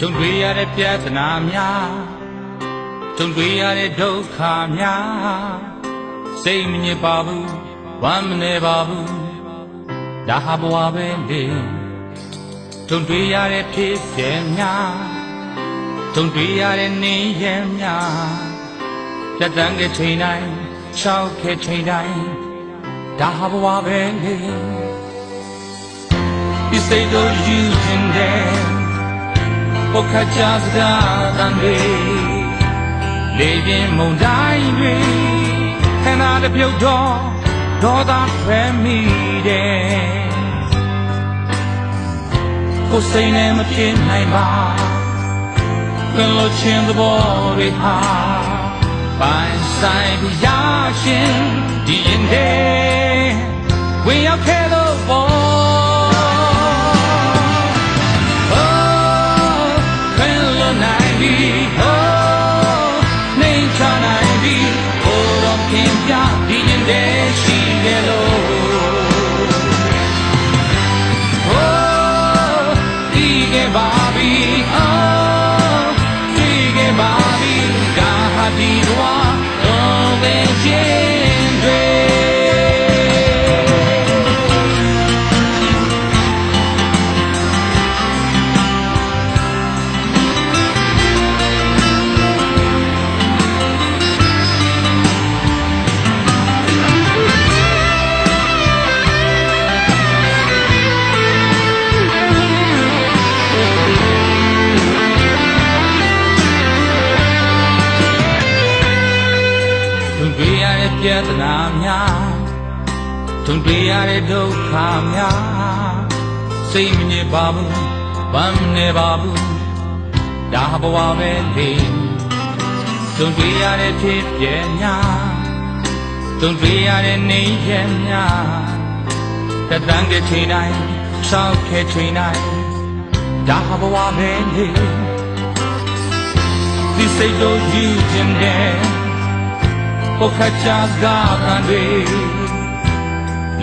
ကြုံတွေ့ရတဲ့ပြဿနာများကြုံတွေ့ရတဲ့ဒုက္ခများစိတ်မညစ်ပါဘူးဝမ်းမနေပါဘူးဒါဟာဘဝပဲလေကြုံတွေ့ရတဲ့ဖြစ်ပြများကြုံတွေ့ရတဲ့နေရများပြတ်တန်းတဲ့ချိန်တိုင်းရှောက်ခဲ့ချိန်တိုင်းဒါဟာဘဝပဲလေဒီစိတ်တို့ယူခြ င်းတဲ့ပုခကြစကားတန်တွေလေပြင်းမုန်တိုင်းတွေခန္ဓာတစ်ပြုတ်တော့ဒေါသဖဲမိတယ်ကိုယ်စိတ်နဲ့မဖြစ်နိုင်ပါကံလို့ချင်းသဘောတွေဟာပိုင်ဆိုင်ပြရရှင်ဒီရင်တဲ့ဝင်ရောက်ခဲ့တော့ vita ginen desigelo Oh, dige va? တွင်တွေ့ရတဲ့ပြဿနာများတွင်တွေ့ရတဲ့ဒုက္ခများစိတ်မညစ်ပါဘူးဗမ်းမနေပါဘူးဒါဘဝပဲလေတွင်တွေ့ရတဲ့ဖြစ်ပြဲများတွင်တွေ့ရတဲ့နေရများတတန်းတဲ့ချိန်တိုင်းရှောက်ခဲချိန်တိုင်းဒါဘဝပဲလေဒီစိတ်တို့ယူခြင်းတဲ့ ပုခချာစကားခံတွေ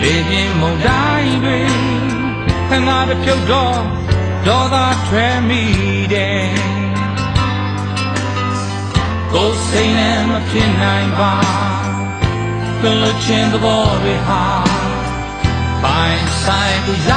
လေပြင်းမုန်တိုင်းတွေခဏတစ်ပြုတ်တော့ဒေါသထွဲမိတယ်ကိုယ်စိတ်နဲ့မဖြစ်နိုင်ပါကလချင်းသဘောတွေဟာပိုင်ဆိုင်ပြရ